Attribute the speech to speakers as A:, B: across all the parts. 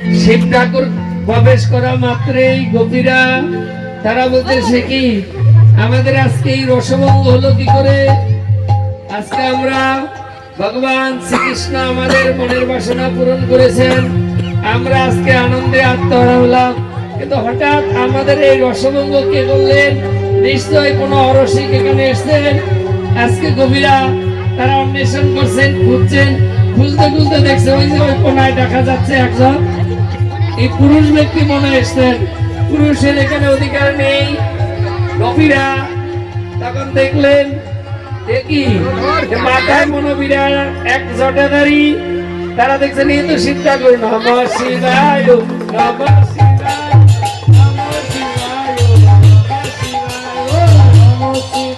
A: শিব ঠাকুর প্রবেশ করা মাত্রই গোপীরা। তারা বলতেছে কি, আমাদের আজকে এই রসভঙ্গ হলো কি করে? আজকে আমরা ভগবান শ্রীকৃষ্ণ আমাদের মনের বাসনা পূরণ করেছেন। আমরা আজকে আনন্দে আত্মহারা হলাম। কিন্তু হঠাৎ আমাদের এই রসভঙ্গ কে করলেন নিশ্চয় কোনো অরসিক এখানে এসছেন? আজকে গভীরা তারা অন্বেষণ করছেন, খুঁজছেন। খুঁজতে খুঁজতে দেখছে ওই যে ওই কোনায় দেখা যাচ্ছে একজন। এই পুরুষ ব্যক্তি মনে এসছেন পুরুষের এখানে অধিকার নেই। গভীরা তখন দেখলেন দেখি মাথায় মনোবীরা, এক জটাধারী, তারা দেখছেন, এই তো নম শিবায় নম শিবায় নম শিবায় নম শিবায় নম শিবায়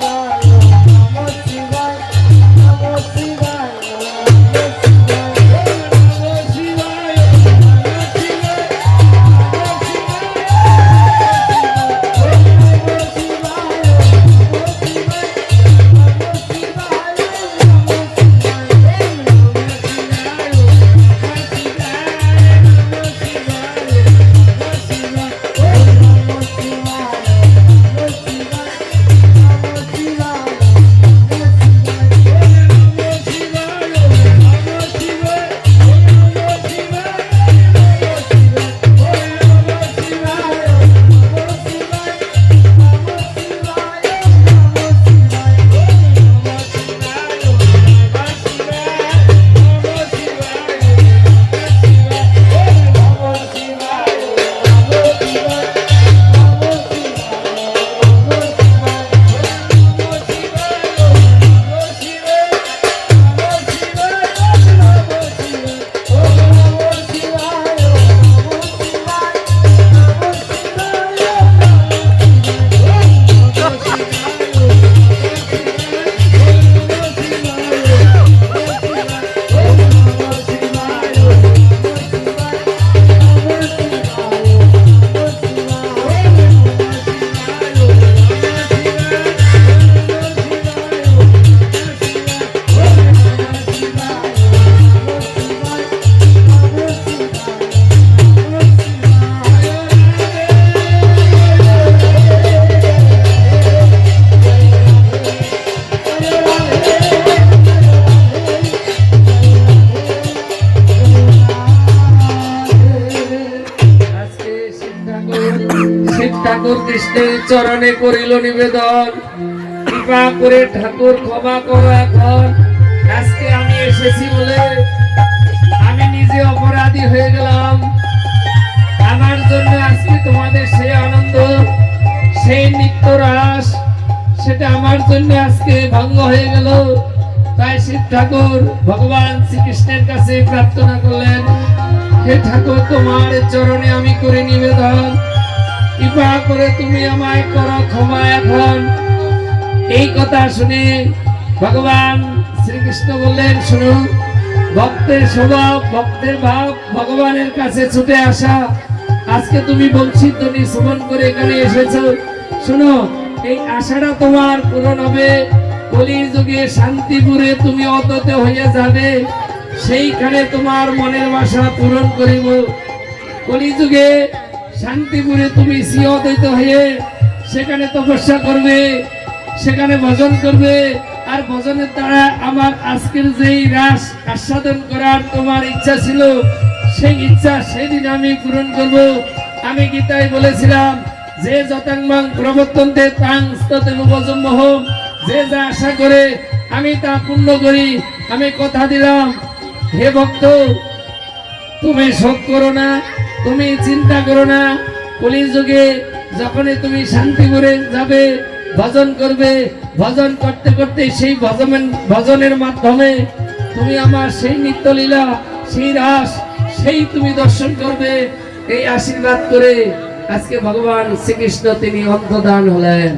A: ঠাকুর কৃষ্ণের চরণে করিল নিবেদন। কৃপা করে ঠাকুর ক্ষমা করো এখন। আজকে আমি এসেছি বলে আমি নিজে অপরাধী হয়ে গেলাম। আমার জন্য আজকে তোমাদের সেই আনন্দ, সেই নিত্য রাস, সেটা আমার জন্য আজকে ভঙ্গ হয়ে গেল। তাই শিব ঠাকুর ভগবান শ্রীকৃষ্ণের কাছে প্রার্থনা করলেন, হে ঠাকুর, তোমার চরণে আমি করে নিবেদন। কৃপা করে তুমি আমায় করো ক্ষমা এখন। এই কথা শুনে ভগবান শ্রীকৃষ্ণ বললেন, শুনো, ভক্তের স্বভাব, ভক্তের ভাব ভগবানের কাছে ছুটে আসা। আজকে তুমি বঞ্চিত শ্রবণ করে এখানে এসেছ। শুনো, এই আশাটা তোমার পূরণ হবে। কলির যুগে শান্তিপুরে তুমি অতত হয়ে যাবে। সেইখানে তোমার মনের বাসা পূরণ করিব। কলিযুগে শান্তিপুরে তুমি সিয়দিত হয়ে সেখানে তপস্যা করবে, সেখানে ভজন করবে, আর ভজনের দ্বারা আমার আজকের যেই রাস আস্বাদন করার তোমার ইচ্ছা ছিল, সেই ইচ্ছা সেদিন আমি পূরণ করব। আমি গীতায় বলেছিলাম, যে যতাংমাং প্রবর্তন্তে তাং স্ততে উপজম্মহ যে যা আশা করে আমি তা পূর্ণ করি। আমি কথা দিলাম, হে ভক্ত তুমি শোক করো না, তুমি চিন্তা করো না। কলির যুগে যখনই তুমি শান্তি করে যাবে, ভজন করবে, ভজন করতে করতে সেই ভজন ভজনের মাধ্যমে তুমি আমার সেই নিত্যলীলা, সেই রাস, সেই তুমি দর্শন করবে। এই আশীর্বাদ করে আজকে ভগবান শ্রীকৃষ্ণ তিনি অন্তদান হলেন।